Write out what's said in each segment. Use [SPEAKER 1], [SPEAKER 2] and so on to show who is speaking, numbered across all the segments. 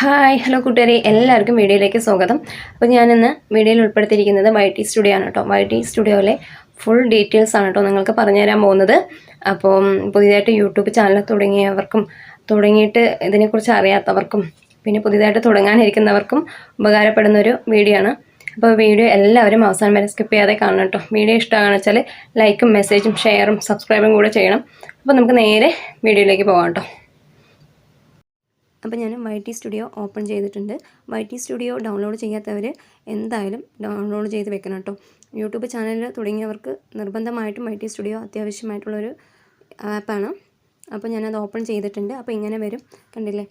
[SPEAKER 1] Hi hello കൂട്ടുകാരെ. എല്ലാവർക്കും വീഡിയോയിലേക്ക് സ്വാഗതം. അപ്പോൾ ഞാനിന്ന് വീഡിയോയിൽ ഉൾപ്പെടുത്തിയിരിക്കുന്നത് വൈ ടി സ്റ്റുഡിയോ ആണ് കേട്ടോ. വൈ ടി സ്റ്റുഡിയോയിലെ ഫുൾ ഡീറ്റെയിൽസ് ആണ് കേട്ടോ നിങ്ങൾക്ക് പറഞ്ഞു തരാൻ പോകുന്നത്. അപ്പോൾ പുതിയതായിട്ട് യൂട്യൂബ് ചാനൽ തുടങ്ങിയവർക്കും തുടങ്ങിയിട്ട് ഇതിനെക്കുറിച്ച് അറിയാത്തവർക്കും പിന്നെ പുതിയതായിട്ട് തുടങ്ങാനിരിക്കുന്നവർക്കും ഉപകാരപ്പെടുന്ന ഒരു വീഡിയോ ആണ്. അപ്പോൾ വീഡിയോ എല്ലാവരും അവസാനം വരെ സ്കിപ്പ് ചെയ്യാതെ കാണണം കേട്ടോ. വീഡിയോ ഇഷ്ടമാണെന്ന് വെച്ചാൽ ലൈക്കും മെസ്സേജും ഷെയറും സബ്സ്ക്രൈബും കൂടെ ചെയ്യണം. അപ്പോൾ നമുക്ക് നേരെ വീഡിയോയിലേക്ക് പോകാം കേട്ടോ. അപ്പോൾ ഞാൻ വൈ ടി സ്റ്റുഡിയോ ഓപ്പൺ ചെയ്തിട്ടുണ്ട്. വൈ ടി സ്റ്റുഡിയോ ഡൗൺലോഡ് ചെയ്യാത്തവർ എന്തായാലും ഡൗൺലോഡ് ചെയ്ത് വെക്കണം കേട്ടോ. യൂട്യൂബ് ചാനൽ തുടങ്ങിയവർക്ക് നിർബന്ധമായിട്ടും വൈ ടി സ്റ്റുഡിയോ അത്യാവശ്യമായിട്ടുള്ളൊരു ആപ്പാണ് അപ്പോൾ ഞാനത് ഓപ്പൺ ചെയ്തിട്ടുണ്ട്. അപ്പോൾ ഇങ്ങനെ വരും. കണ്ടില്ലേ?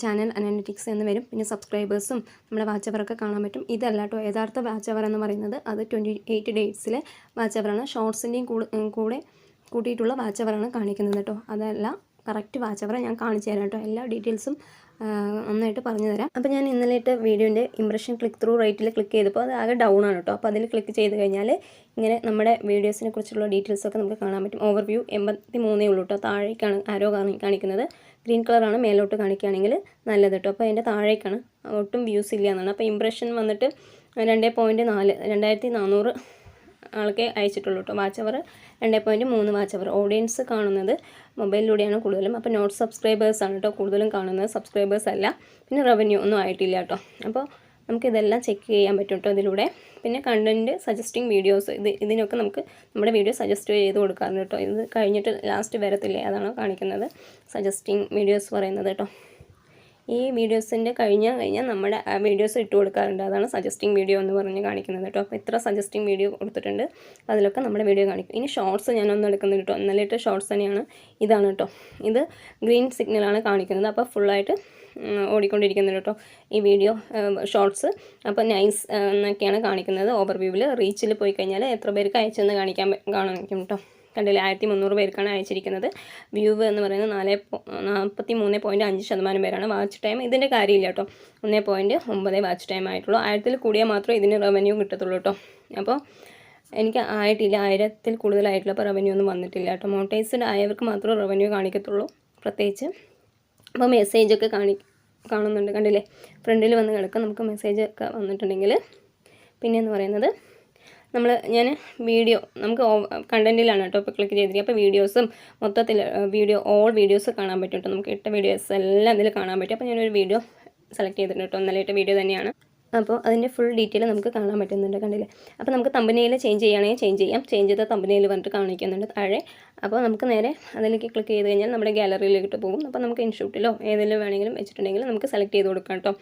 [SPEAKER 1] ചാനൽ അനാലിറ്റിക്സ് എന്ന് വരും. പിന്നെ സബ്സ്ക്രൈബേഴ്സും നമ്മുടെ വാച്ച് അവറൊക്കെ കാണാൻ പറ്റും. ഇതല്ല കേട്ടോ. യഥാർത്ഥ വാച്ച് അവർ എന്ന് പറയുന്നത് അത് ട്വന്റി എയ്റ്റ് ഡേയ്സിലെ വാച്ച് അവറാണ് ഷോർട്സിന്റെയും കൂടെ കൂട്ടിയിട്ടുള്ള വാച്ച് അവറാണ് കാണിക്കുന്നത് കേട്ടോ. അതല്ല കറക്റ്റ് വാച്ച് അവറെ ഞാൻ കാണിച്ചു തരാം കേട്ടോ. എല്ലാ ഡീറ്റെയിൽസും നന്നായിട്ട് പറഞ്ഞു തരാം. അപ്പോൾ ഞാൻ ഇന്നലെ ഇട്ട വീഡിയോന്റെ ഇംപ്രഷൻ ക്ലിക്ക് ത്രൂ റേറ്റിൽ ക്ലിക്ക് ചെയ്തപ്പോൾ അത് ആകെ ഡൗൺ ആണ് കേട്ടോ. അപ്പോൾ അതിൽ ക്ലിക്ക് ചെയ്ത് കഴിഞ്ഞാൽ ഇങ്ങനെ നമ്മുടെ വീഡിയോസിനെ കുറിച്ചുള്ള ഡീറ്റെയിൽസൊക്കെ നമുക്ക് കാണാൻ പറ്റും. ഓവർവ്യൂ എൺപത്തി മൂന്നേ ഉള്ളൂ കേട്ടോ. താഴേക്കാണ് ആരോ കാണി കാണിക്കുന്നത്. ഗ്രീൻ കളറാണ് മേലോട്ട് കാണിക്കുകയാണെങ്കിൽ നല്ലത് കേട്ടോ. അപ്പോൾ അതിന്റെ താഴേക്കാണ്. ഒട്ടും വ്യൂസ് ഇല്ല എന്നാണ്. അപ്പോൾ ഇംപ്രഷൻ വന്നിട്ട് രണ്ട് പോയിന്റ് നാല് രണ്ടായിരത്തി നാനൂറ് ആൾക്കേ അയച്ചിട്ടുള്ളൂ കേട്ടോ. വാച്ച് അവർ രണ്ട് പോയിന്റ് മൂന്ന് വാച്ച് അവർ ഓഡിയൻസ് കാണുന്നത് മൊബൈലിലൂടെയാണ് കൂടുതലും. അപ്പോൾ നോട്ട് സബ്സ്ക്രൈബേഴ്സാണ് കേട്ടോ കൂടുതലും കാണുന്നത്. സബ്സ്ക്രൈബേഴ്സ് അല്ല. പിന്നെ റവന്യൂ ഒന്നും ആയിട്ടില്ല കേട്ടോ. അപ്പോൾ നമുക്കിതെല്ലാം ചെക്ക് ചെയ്യാൻ പറ്റും കേട്ടോ ഇതിലൂടെ. പിന്നെ കണ്ടന്റ് സജസ്റ്റിംഗ് വീഡിയോസ് ഇത് ഇതിനൊക്കെ നമുക്ക് നമ്മുടെ വീഡിയോ സജസ്റ്റ് ചെയ്ത് കൊടുക്കാറുണ്ട് കേട്ടോ. ഇത് കഴിഞ്ഞിട്ട് ലാസ്റ്റ് വരത്തില്ലേ? അതാണ് കാണിക്കുന്നത്. സജസ്റ്റിംഗ് വീഡിയോസ് പറയുന്നത് കേട്ടോ. ഈ വീഡിയോസിന്റെ കഴിഞ്ഞ കഴിഞ്ഞാൽ നമ്മുടെ വീഡിയോസ് ഇട്ട് കൊടുക്കാറുണ്ട്. അതാണ് സജസ്റ്റിംഗ് വീഡിയോ എന്ന് പറഞ്ഞ് കാണിക്കുന്നത് കേട്ടോ. അപ്പോൾ ഇത്ര സജസ്റ്റിംഗ് വീഡിയോ കൊടുത്തിട്ടുണ്ട്. അതിലൊക്കെ നമ്മുടെ വീഡിയോ കാണിക്കും. ഇനി ഷോർട്സ് ഞാനൊന്നും എടുക്കുന്നത് കേട്ടോ. ഇന്നലെ ഷോർട്സ് തന്നെയാണ്. ഇതാണ് കേട്ടോ. ഇത് ഗ്രീൻ സിഗ്നലാണ് കാണിക്കുന്നത്. അപ്പോൾ ഫുള്ളായിട്ട് ഓടിക്കൊണ്ടിരിക്കുന്നത് കേട്ടോ ഈ വീഡിയോ ഷോർട്സ് അപ്പോൾ നൈസ് എന്നൊക്കെയാണ് കാണിക്കുന്നത്. ഓവർവ്യൂവിൽ റീച്ചിൽ പോയി കഴിഞ്ഞാൽ എത്ര പേർക്ക് അയച്ചെന്ന് കാണിക്കാൻ കാണിക്കും കേട്ടോ. കണ്ടില്ലേ? ആയിരത്തി മുന്നൂറ് പേർക്കാണ് അയച്ചിരിക്കുന്നത്. വ്യൂവ് എന്ന് പറയുന്നത് നാല് നാൽപ്പത്തി മൂന്ന് പോയിന്റ് അഞ്ച് ശതമാനം പേരാണ് വാച്ച് ടൈം ഇതിന്റെ കാര്യമില്ല കേട്ടോ. ഒന്ന് പോയിന്റ് ഒമ്പത് വാച്ച് ടൈം ആയിട്ടുള്ളൂ. ആയിരത്തിൽ കൂടിയാൽ മാത്രമേ ഇതിന് റവന്യൂ കിട്ടത്തുള്ളൂ കേട്ടോ. അപ്പോൾ എനിക്ക് ആയിട്ടില്ല. ആയിരത്തിൽ കൂടുതലായിട്ടുള്ള അപ്പോൾ റവന്യൂ ഒന്നും വന്നിട്ടില്ല കേട്ടോ. മോട്ടൈസ്ഡ് ആയവർക്ക് മാത്രമേ റവന്യൂ കാണിക്കത്തുള്ളൂ. പ്രത്യേകിച്ച് അപ്പോൾ മെസ്സേജൊക്കെ കാണി കാണുന്നുണ്ട്. കണ്ടില്ലേ? ഫ്രണ്ടിൽ വന്ന് കിടക്കാം. നമുക്ക് മെസ്സേജ് ഒക്കെ വന്നിട്ടുണ്ടെങ്കിൽ പിന്നെ എന്ന് പറയുന്നത് നമ്മൾ ഞാൻ വീഡിയോ നമുക്ക് കണ്ടന്റിലാണ് കേട്ടോ ഇപ്പോൾ ക്ലിക്ക് ചെയ്തിരിക്കുക അപ്പോൾ വീഡിയോസും മൊത്തത്തിൽ വീഡിയോ ഓൾ വീഡിയോസ് കാണാൻ പറ്റും കേട്ടോ. നമുക്ക് ഇട്ട വീഡിയോസ് എല്ലാം ഇതിൽ കാണാൻ പറ്റും. അപ്പോൾ ഞാനൊരു വീഡിയോ സെലക്ട് ചെയ്തിട്ടുണ്ട് കേട്ടോ. ഇന്നലെ വീഡിയോ തന്നെയാണ്. അപ്പോൾ അതിന്റെ ഫുൾ ഡീറ്റെയിൽ നമുക്ക് കാണാൻ പറ്റുന്നുണ്ട് കണ്ടില്ലേ? അപ്പോൾ നമുക്ക് തമ്പനയിൽ ചേഞ്ച് ചെയ്യുകയാണെങ്കിൽ ചേഞ്ച് ചെയ്യാം. ചേഞ്ച് ചെയ്ത തമ്പനയിൽ വന്നിട്ട് കാണിക്കുന്നുണ്ട് താഴെ. അപ്പോൾ നമുക്ക് നേരെ അതിലേക്ക് ക്ലിക്ക് ചെയ്ത് കഴിഞ്ഞാൽ നമ്മുടെ ഗാലറിയിലേക്ക് പോകും. അപ്പോൾ നമുക്ക് ഇൻഷൂട്ടിലോ ഏതെങ്കിലും വേണമെങ്കിലും വെച്ചിട്ടുണ്ടെങ്കിൽ നമുക്ക് സെലക്ട് ചെയ്ത് കൊടുക്കാം കേട്ടോ.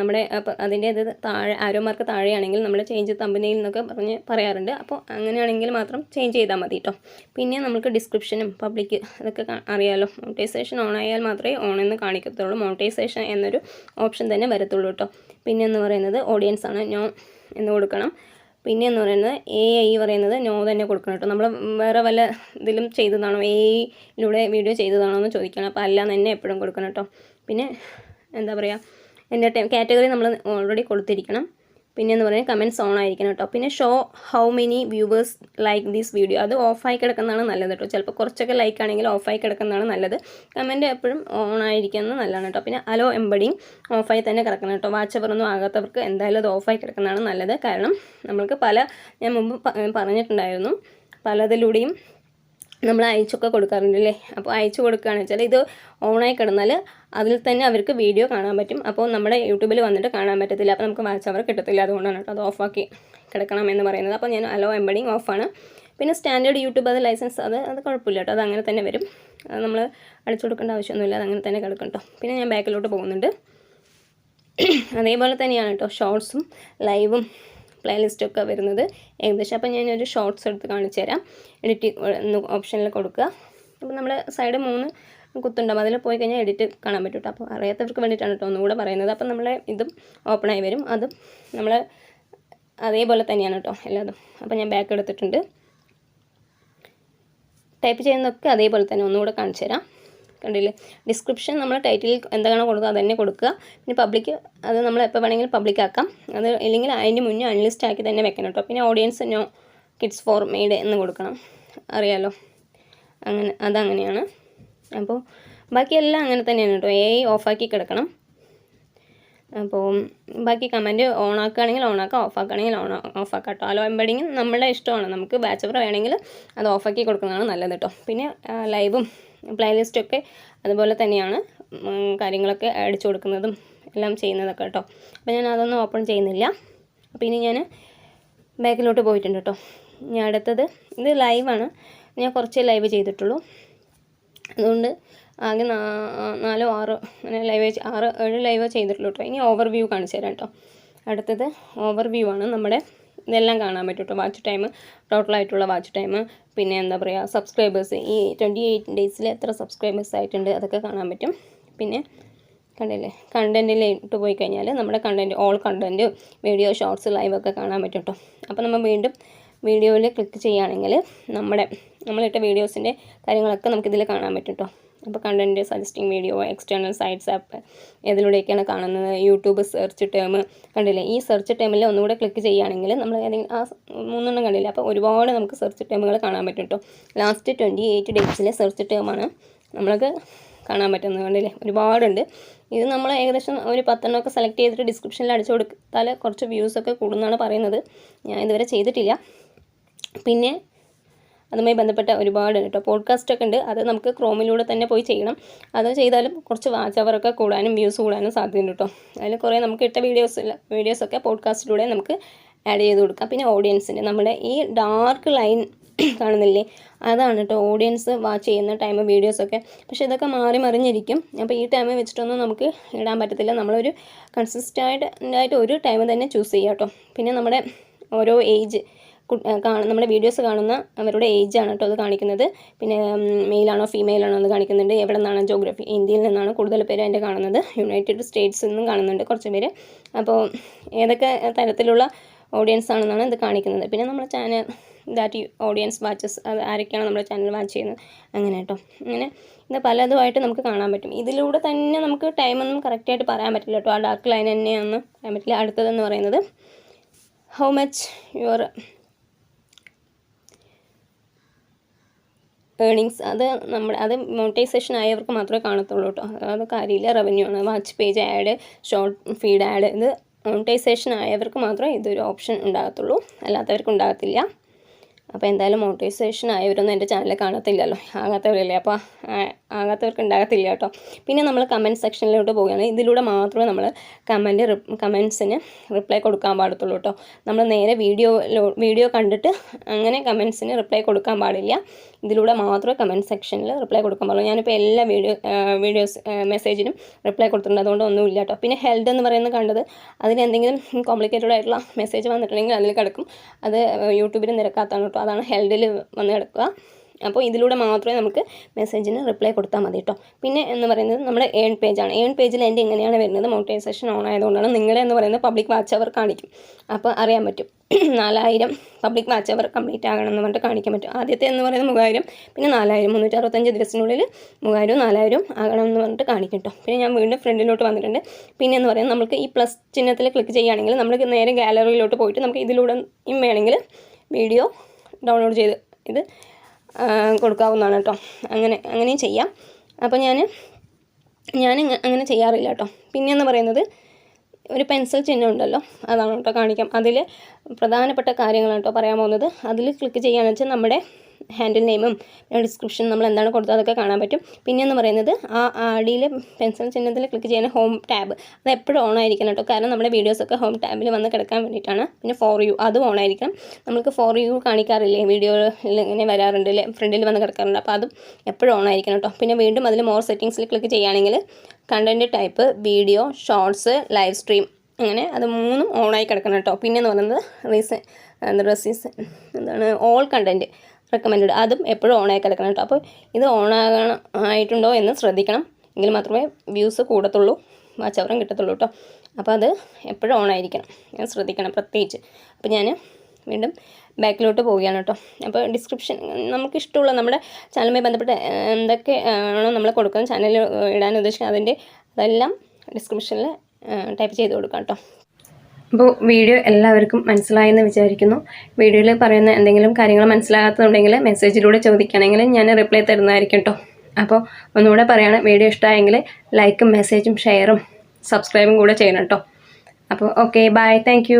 [SPEAKER 1] നമ്മുടെ അപ്പോൾ അതിന്റെ ഇത് താഴെ ആരോ മാർക്ക് താഴെയാണെങ്കിൽ നമ്മൾ ചേഞ്ച് തമ്പനയിൽ എന്നൊക്കെ പറഞ്ഞ് പറയാറുണ്ട്. അപ്പോൾ അങ്ങനെയാണെങ്കിൽ മാത്രം ചേഞ്ച് ചെയ്താൽ മതി കേട്ടോ. പിന്നെ നമുക്ക് ഡിസ്ക്രിപ്ഷനും പബ്ലിക് അതൊക്കെ അറിയാമല്ലോ മോണിറ്റൈസേഷൻ ഓൺ ആയാൽ മാത്രമേ ഓൺ എന്ന് കാണിക്കത്തുള്ളൂ. മോണിറ്റൈസേഷൻ എന്നൊരു ഓപ്ഷൻ തന്നെ വരത്തുള്ളൂ കേട്ടോ. പിന്നെ എന്ന് പറയുന്നത് ഓഡിയൻസ് ആണ്. നോ എന്ന് കൊടുക്കണം. പിന്നെ എന്ന് പറയുന്നത് എ ഐ പറയുന്നത് നോ തന്നെ കൊടുക്കണം കേട്ടോ. നമ്മൾ വേറെ വല്ല ഇതിലും ചെയ്തതാണോ? എ ഐയിലൂടെ വീഡിയോ ചെയ്തതാണോ എന്ന് ചോദിക്കണം. അപ്പോൾ അല്ല തന്നെ എപ്പോഴും കൊടുക്കണം കേട്ടോ. പിന്നെ എന്താ പറയുക എന്റെ കാറ്റഗറി നമ്മൾ ഓൾറെഡി കൊടുത്തിരിക്കണം. പിന്നെ എന്ന് പറയുന്നത് കമന്റ്സ് ഓൺ ആയിരിക്കണം കേട്ടോ പിന്നെ show how many viewers like this video അത് ഓഫായി കിടക്കുന്നതാണ് നല്ലത് കേട്ടോ ചിലപ്പോൾ കുറച്ചൊക്കെ ലൈക്ക് ആണെങ്കിൽ ഓഫായി കിടക്കുന്നതാണ് നല്ലത്. കമന്റ് എപ്പോഴും ഓൺ ആയിരിക്കുന്നത് നല്ലതാണ് കേട്ടോ പിന്നെ അലോ എംബഡിങ് ഓഫായി തന്നെ കിടക്കണം കേട്ടോ വാച്ചവറൊന്നും ആകാത്തവർക്ക് എന്തായാലും അത് ഓഫായി കിടക്കുന്നതാണ് നല്ലത്. കാരണം നമ്മൾക്ക് പല ഞാൻ മുമ്പ് പറഞ്ഞിട്ടുണ്ടായിരുന്നു. പലതിലൂടെയും നമ്മൾ അയച്ചൊക്കെ കൊടുക്കാറുണ്ട് അല്ലേ അപ്പോൾ അയച്ചു കൊടുക്കുകയാണെന്ന് വെച്ചാൽ ഇത് ഓണായി കിടന്നാൽ അതിൽ തന്നെ അവർക്ക് വീഡിയോ കാണാൻ പറ്റും. അപ്പോൾ നമ്മുടെ യൂട്യൂബിൽ വന്നിട്ട് കാണാൻ പറ്റത്തില്ല. അപ്പോൾ നമുക്ക് വാച്ച് അവർ കിട്ടത്തില്ല. അതുകൊണ്ടാണ് കേട്ടോ അത് ഓഫാക്കി കിടക്കണം എന്ന് പറയുന്നത്. അപ്പോൾ ഞാൻ അലോ എംബഡിങ് ഓഫാണ്. പിന്നെ സ്റ്റാൻഡേർഡ് യൂട്യൂബ് അത് ലൈസൻസ് അത് അത് കുഴപ്പമില്ല കേട്ടോ. അത് അങ്ങനെ തന്നെ വരും. അത് നമ്മൾ അടിച്ചു കൊടുക്കേണ്ട ആവശ്യമൊന്നുമില്ല. അത് അങ്ങനെ തന്നെ കേട്ടോ. പിന്നെ ഞാൻ ബാക്കിലോട്ട് പോകുന്നുണ്ട്. അതേപോലെ തന്നെയാണ് കേട്ടോ. ഷോർട്സും ലൈവും പ്ലേലിസ്റ്റൊക്കെ വരുന്നത് ഏകദേശം. അപ്പോൾ ഞാനൊരു ഷോർട്സ് എടുത്ത് കാണിച്ചു തരാം. എഡിറ്റ് ഓപ്ഷനിൽ കൊടുക്കുക. അപ്പോൾ നമ്മൾ സൈഡ് മൂന്ന് കുത്തുണ്ടാവും. അതിൽ പോയി കഴിഞ്ഞാൽ എഡിറ്റ് കാണാൻ പറ്റും കേട്ടോ അപ്പോൾ അറിയാത്തവർക്ക് വേണ്ടിയിട്ടാണ് കേട്ടോ ഒന്നുകൂടെ പറയുന്നത്. അപ്പം നമ്മളെ ഇതും ഓപ്പണായി വരും. അതും നമ്മൾ അതേപോലെ തന്നെയാണ് കേട്ടോ എല്ലാതും. അപ്പോൾ ഞാൻ ബാക്ക് എടുത്തിട്ടുണ്ട്. ടൈപ്പ് ചെയ്യുന്നതൊക്കെ അതേപോലെ തന്നെ ഒന്നുകൂടെ കാണിച്ചു തരാം. കണ്ടില്ലേ? ഡിസ്ക്രിപ്ഷൻ നമ്മൾ ടൈറ്റിൽ എന്താണോ കൊടുക്കുക അത് തന്നെ കൊടുക്കുക. പിന്നെ പബ്ലിക് അത് നമ്മൾ എപ്പോൾ വേണമെങ്കിലും പബ്ലിക് ആക്കാം. അത് ഇല്ലെങ്കിൽ അതിന്റെ മുന്നേ അൺലിസ്റ്റ് ആക്കി തന്നെ വെക്കണം കേട്ടോ പിന്നെ audience no kids for made എന്ന് കൊടുക്കണം. അറിയാലോ? അങ്ങനെ അതങ്ങനെയാണ്. അപ്പോൾ ബാക്കിയെല്ലാം അങ്ങനെ തന്നെയാണ് കേട്ടോ എ ഓഫാക്കി കിടക്കണം. അപ്പോൾ ബാക്കി കമന്റ് ഓൺ ആക്കുകയാണെങ്കിൽ ഓൺ ആക്കാം ഓഫ് ആക്കുകയാണെങ്കിൽ ഓൺ ഓഫ് ആക്കാം കേട്ടോ അലോ എംബഡിങ് നമ്മുടെ ഇഷ്ടമാണ്. നമുക്ക് ബാച്ച് അവർ വേണമെങ്കിൽ അത് ഓഫാക്കി കൊടുക്കുന്നതാണ് നല്ലത് കേട്ടോ പിന്നെ ലൈവും പ്ലേലിസ്റ്റൊക്കെ അതുപോലെ തന്നെയാണ് കാര്യങ്ങളൊക്കെ അടിച്ചു കൊടുക്കുന്നതും എല്ലാം ചെയ്യുന്നതൊക്കെ കേട്ടോ. അപ്പോൾ ഞാൻ അതൊന്നും ഓപ്പൺ ചെയ്യുന്നില്ല. അപ്പോൾ ഇനി ഞാൻ ബാക്കിലോട്ട് പോയിട്ടുണ്ട് കേട്ടോ. ഞാൻ അടുത്തത് ഇത് ലൈവാണ് ഞാൻ കുറച്ചേ ലൈവ് ചെയ്തിട്ടുള്ളൂ. അതുകൊണ്ട് ആകെ നാലോ ആറോ അങ്ങനെ ലൈവ് ആറ് ഏഴ് ലൈവ് ചെയ്തിട്ടുള്ളൂ കേട്ടോ. ഇനി ഓവർ വ്യൂ കാണിച്ചു തരാം കേട്ടോ. അടുത്തത് ഓവർ വ്യൂ ആണ് നമ്മുടെ ഇതെല്ലാം കാണാൻ പറ്റും വാച്ച് ടൈം ടോട്ടലായിട്ടുള്ള വാച്ച് ടൈം പിന്നെ എന്താ പറയുക സബ്സ്ക്രൈബേഴ്സ് ഈ ട്വന്റി എയ്റ്റ് ഡേയ്സിൽ എത്ര സബ്സ്ക്രൈബേഴ്സ് ആയിട്ടുണ്ട് അതൊക്കെ കാണാൻ പറ്റും. പിന്നെ കണ്ടില്ലേ കണ്ടന്റിലോട്ട് പോയി കഴിഞ്ഞാൽ നമ്മുടെ content all content video shorts ലൈവൊക്കെ കാണാൻ പറ്റും കേട്ടോ അപ്പോൾ നമ്മൾ വീണ്ടും വീഡിയോയിൽ ക്ലിക്ക് ചെയ്യുകയാണെങ്കിൽ നമ്മുടെ നമ്മളിട്ട വീഡിയോസിന്റെ കാര്യങ്ങളൊക്കെ നമുക്കിതിൽ കാണാൻ പറ്റും കേട്ടോ അപ്പോൾ content suggesting video external sites app ഇതിലൂടെയൊക്കെയാണ് കാണുന്നത്. യൂട്യൂബ് സെർച്ച് ടേം കണ്ടില്ലേ? ഈ സെർച്ച് ടേമിൽ ഒന്നുകൂടെ ക്ലിക്ക് ചെയ്യുകയാണെങ്കിൽ നമ്മൾ ഏതെങ്കിലും ആ മൂന്നെണ്ണം കണ്ടില്ലേ? അപ്പോൾ ഒരുപാട് നമുക്ക് സെർച്ച് ടേമുകൾ കാണാൻ പറ്റും കേട്ടോ. ലാസ്റ്റ് ട്വന്റി എയ്റ്റ് ഡേയ്സിലെ സെർച്ച് ടേമാണ് നമ്മൾക്ക് കാണാൻ പറ്റുന്നത് കണ്ടില്ലേ? ഒരുപാടുണ്ട്. ഇത് നമ്മൾ ഏകദേശം ഒരു പത്തെണ്ണമൊക്കെ സെലക്ട് ചെയ്തിട്ട് ഡിസ്ക്രിപ്ഷനിൽ അടിച്ചു കൊടുത്താൽ കുറച്ച് വ്യൂസൊക്കെ കൂടുന്നതാണ് പറയുന്നത്. ഞാൻ ഇതുവരെ ചെയ്തിട്ടില്ല. പിന്നെ അതുമായി ബന്ധപ്പെട്ട ഒരുപാട് കേട്ടോ പോഡ്കാസ്റ്റ് ഒക്കെ ഉണ്ട് അത് നമുക്ക് ക്രോമിലൂടെ തന്നെ പോയി ചെയ്യണം. അത് ചെയ്താലും കുറച്ച് വാച്ച് അവറൊക്കെ കൂടാനും വ്യൂസ് കൂടാനും സാധ്യതയുണ്ട് കേട്ടോ അതിൽ കുറേ നമുക്ക് ഇട്ട വീഡിയോസ് വീഡിയോസൊക്കെ പോഡ്കാസ്റ്റിലൂടെ നമുക്ക് ആഡ് ചെയ്ത് കൊടുക്കാം. പിന്നെ ഓഡിയൻസിന്റെ നമ്മുടെ ഈ ഡാർക്ക് ലൈൻ കാണുന്നില്ലേ? അതാണ് കേട്ടോ ഓഡിയൻസ് വാച്ച് ചെയ്യുന്ന ടൈം വീഡിയോസൊക്കെ. പക്ഷേ ഇതൊക്കെ മാറി മറിഞ്ഞിരിക്കും. അപ്പോൾ ഈ ടൈം വെച്ചിട്ടൊന്നും നമുക്ക് ഇടാൻ പറ്റത്തില്ല. നമ്മളൊരു കൺസിസ്റ്റന്റ് ആയിട്ട് ഒരു ടൈം തന്നെ ചൂസ് ചെയ്യാം കേട്ടോ പിന്നെ നമ്മുടെ ഓരോ ഏജ് നമ്മുടെ വീഡിയോസ് കാണുന്ന അവരുടെ ഏജ് ആണ് കേട്ടോ അത് കാണിക്കുന്നത്. പിന്നെ മെയിലാണോ ഫീമെയിലാണോ എന്ന് കാണിക്കുന്നുണ്ട്. എവിടെ നിന്നാണ് ജോഗ്രഫി ഇന്ത്യയിൽ നിന്നാണ് കൂടുതൽ പേര് അതിന്റെ കാണുന്നത്. യുണൈറ്റഡ് സ്റ്റേറ്റ്സിൽ നിന്നും കാണുന്നുണ്ട് കുറച്ച് പേര്. അപ്പോൾ ഏതൊക്കെ തരത്തിലുള്ള ഓഡിയൻസ് ആണെന്നാണ് ഇത് കാണിക്കുന്നത്. പിന്നെ നമ്മുടെ ചാനൽ ദാറ്റ് ഓഡിയൻസ് വാച്ചസ് അത് ആരൊക്കെയാണ് നമ്മുടെ ചാനൽ വാച്ച് ചെയ്യുന്നത്? അങ്ങനെ കേട്ടോ. അങ്ങനെ ഇത് പലതുമായിട്ട് നമുക്ക് കാണാൻ പറ്റും. ഇതിലൂടെ തന്നെ നമുക്ക് ടൈമൊന്നും കറക്റ്റായിട്ട് പറയാൻ പറ്റില്ല കേട്ടോ. ആ ഡാർക്ക് ലൈൻ തന്നെയാണെന്ന് പറയാൻ പറ്റില്ല അടുത്തതെന്ന് പറയുന്നത്. ഹൗ മച്ച് യുവർ ഏണിങ്സ് അത് നമ്മുടെ അത് മോണിറ്റൈസേഷൻ ആയവർക്ക് മാത്രമേ കാണത്തുള്ളൂ കേട്ടോ അത് കാര്യമില്ല. റവന്യൂ ആണ്. Watch page ad short feed ad ഇത് മോണിറ്റൈസേഷൻ ആയവർക്ക് മാത്രമേ ഇതൊരു ഓപ്ഷൻ ഉണ്ടാകത്തുള്ളൂ. അല്ലാത്തവർക്ക് ഉണ്ടാകത്തില്ല. അപ്പോൾ എന്തായാലും മോണിറ്റൈസേഷൻ ആയവരൊന്നും എന്റെ ചാനൽ കാണത്തില്ലല്ലോ. ആകാത്തവരല്ലേ? അപ്പോൾ ആകാത്തവർക്ക് ഉണ്ടാകത്തില്ല കേട്ടോ. പിന്നെ നമ്മൾ കമന്റ് സെക്ഷനിലോട്ട് പോവുകയാണ് ഇതിലൂടെ മാത്രമേ നമ്മൾ കമന്റ് കമൻസിന് റിപ്ലൈ കൊടുക്കാൻ പാടത്തുള്ളൂ കേട്ടോ. നമ്മൾ നേരെ വീഡിയോ വീഡിയോ കണ്ടിട്ട് അങ്ങനെ കമൻസിന് റിപ്ലൈ കൊടുക്കാൻ പാടില്ല. ഇതിലൂടെ മാത്രമേ കമന്റ് സെക്ഷനിൽ റിപ്ലൈ കൊടുക്കാൻ പാടുള്ളൂ. ഞാനിപ്പോൾ എല്ലാ വീഡിയോ വീഡിയോസ് മെസ്സേജിനും റിപ്ലൈ കൊടുത്തിട്ടുണ്ട്. അതുകൊണ്ട് ഒന്നുമില്ല കേട്ടോ. പിന്നെ ഹെൽഡ് എന്ന് പറയുന്നത് കണ്ടത് അതിന് എന്തെങ്കിലും കോംപ്ലിക്കേറ്റഡ് ആയിട്ടുള്ള മെസ്സേജ് വന്നിട്ടുണ്ടെങ്കിൽ അതിൽ കിടക്കും. അത് യൂട്യൂബിൽ നിരക്കാത്താണ് കേട്ടോ. അതാണ് ഹെൽഡിൽ വന്ന് കിടക്കുക. അപ്പോൾ ഇതിലൂടെ മാത്രമേ നമുക്ക് മെസ്സേജിന് റിപ്ലൈ കൊടുത്താൽ മതി കേട്ടോ പിന്നെ എന്ന് പറയുന്നത് നമ്മുടെ ഏൺ പേജാണ് ഏൺ പേജിൽ എന്റെ എങ്ങനെയാണ് വരുന്നത്. മോണിറ്റൈസേഷൻ ഓൺ ആയതുകൊണ്ടാണ് നിങ്ങളെ എന്ന് പറയുന്നത് പബ്ലിക് വാച്ച് അവർ കാണിക്കും. അപ്പോൾ അറിയാൻ പറ്റും. നാലായിരം പബ്ലിക് വാച്ച് അവർ കംപ്ലീറ്റ് ആകണം എന്ന് പറഞ്ഞിട്ട് കാണിക്കാൻ പറ്റും. ആദ്യത്തെ എന്ന് പറയുന്നത് മൂവായിരം പിന്നെ നാലായിരം മുന്നൂറ്റി അറുപത്തഞ്ച് ദിവസത്തിനുള്ളിൽ മൂവായിരവും നാലായിരവും ആകണം എന്ന് പറഞ്ഞിട്ട് കാണിക്കും കേട്ടോ പിന്നെ ഞാൻ വീണ്ടും ഫ്രണ്ടിലോട്ട് വന്നിട്ടുണ്ട്. പിന്നെ എന്ന് പറയുന്നത് നമുക്ക് ഈ പ്ലസ് ചിഹ്നത്തിൽ ക്ലിക്ക് ചെയ്യുകയാണെങ്കിൽ നമുക്ക് നേരെ ഗാലറിയിലോട്ട് പോയിട്ട് നമുക്ക് ഇതിലൂടെ വേണമെങ്കിൽ വീഡിയോ ഡൗൺലോഡ് ചെയ്ത് ഇത് കൊടുക്കാവുന്നതാണ് കേട്ടോ. അങ്ങനെ അങ്ങനെയും ചെയ്യാം. അപ്പോൾ ഞാൻ ഞാൻ അങ്ങനെ ചെയ്യാറില്ല കേട്ടോ. പിന്നെയെന്ന് പറയുന്നത് ഒരു പെൻസിൽ ചിഹ്നം ഉണ്ടല്ലോ അതാണ് കേട്ടോ കാണിക്കാം. അതിൽ പ്രധാനപ്പെട്ട കാര്യങ്ങളാണ് കേട്ടോ പറയാൻ പോകുന്നത്. അതിൽ ക്ലിക്ക് ചെയ്യുകയാണെന്ന് വെച്ചാൽ നമ്മുടെ ഹാൻഡിൽ നെയിമും ഡിസ്ക്രിപ്ഷൻ നമ്മൾ എന്താണ് കൊടുത്തത് അതൊക്കെ കാണാൻ പറ്റും. പിന്നെയെന്ന് പറയുന്നത് ആ അടിയിൽ പെൻസിൽ ചിഹ്നത്തിൽ ക്ലിക്ക് ചെയ്യുന്ന ഹോം ടാബ് അത് എപ്പോഴും ഓൺ ആയിരിക്കണം കേട്ടോ. കാരണം നമ്മുടെ വീഡിയോസൊക്കെ ഹോം ടാബിൽ വന്ന് കിടക്കാൻ വേണ്ടിയിട്ടാണ്. പിന്നെ ഫോർ യു അതും ഓൺ ആയിരിക്കണം. നമുക്ക് ഫോർ യു കാണിക്കാറില്ലേ? വീഡിയോയിൽ ഇങ്ങനെ വരാറുണ്ട് അല്ലേ ഫ്രണ്ടിൽ വന്ന് കിടക്കാറുണ്ട്. അപ്പോൾ അതും എപ്പോഴും ഓൺ ആയിരിക്കണം കേട്ടോ. പിന്നെ വീണ്ടും അതിൽ മോർ സെറ്റിങ്സിൽ ക്ലിക്ക് ചെയ്യുകയാണെങ്കിൽ content type video shorts live stream അങ്ങനെ അത് മൂന്നും ഓണായി കിടക്കണം കേട്ടോ. പിന്നെ എന്ന് പറയുന്നത് റീസൺ എന്താ റെസീസ് എന്താണ് ഓൾ കണ്ടന്റ് റെക്കമെൻഡ് അതും എപ്പോഴും ഓണാക്കി കിടക്കണം കേട്ടോ. അപ്പോൾ ഇത് ഓണാകണം ആയിട്ടുണ്ടോ എന്ന് ശ്രദ്ധിക്കണം. എങ്കിൽ മാത്രമേ വ്യൂസ് കൂടത്തുള്ളൂ. വാച്ചവറും കിട്ടത്തുള്ളൂ കേട്ടോ. അപ്പോൾ അത് എപ്പോഴും ഓണായിരിക്കണം ഞാൻ ശ്രദ്ധിക്കണം പ്രത്യേകിച്ച്. അപ്പോൾ ഞാൻ വീണ്ടും ബാക്കിലോട്ട് പോവുകയാണ് കേട്ടോ. അപ്പോൾ ഡിസ്ക്രിപ്ഷൻ നമുക്ക് ഇഷ്ടമുള്ള നമ്മുടെ ചാനലുമായി ബന്ധപ്പെട്ട് എന്തൊക്കെ ആണോ നമ്മൾ കൊടുക്കുന്നത് ചാനൽ ഇടാൻ ഉദ്ദേശിക്കുന്നത് അതിന്റെ അതെല്ലാം ഡിസ്ക്രിപ്ഷനിൽ ടൈപ്പ് ചെയ്ത് കൊടുക്കാം കേട്ടോ. അപ്പോൾ വീഡിയോ എല്ലാവർക്കും മനസ്സിലായെന്ന് വിചാരിക്കുന്നു. വീഡിയോയിൽ പറയുന്ന എന്തെങ്കിലും കാര്യങ്ങൾ മനസ്സിലാകാത്തതുണ്ടെങ്കിൽ മെസ്സേജിലൂടെ ചോദിക്കുകയാണെങ്കിൽ ഞാൻ റിപ്ലൈ തരുന്നതായിരിക്കും കേട്ടോ. അപ്പോൾ ഒന്നുകൂടെ പറയുകയാണ് വീഡിയോ ഇഷ്ടമായെങ്കിൽ ലൈക്കും മെസ്സേജും ഷെയറും സബ്സ്ക്രൈബും കൂടെ ചെയ്യണം കേട്ടോ. അപ്പോൾ ഓക്കെ ബായ് താങ്ക്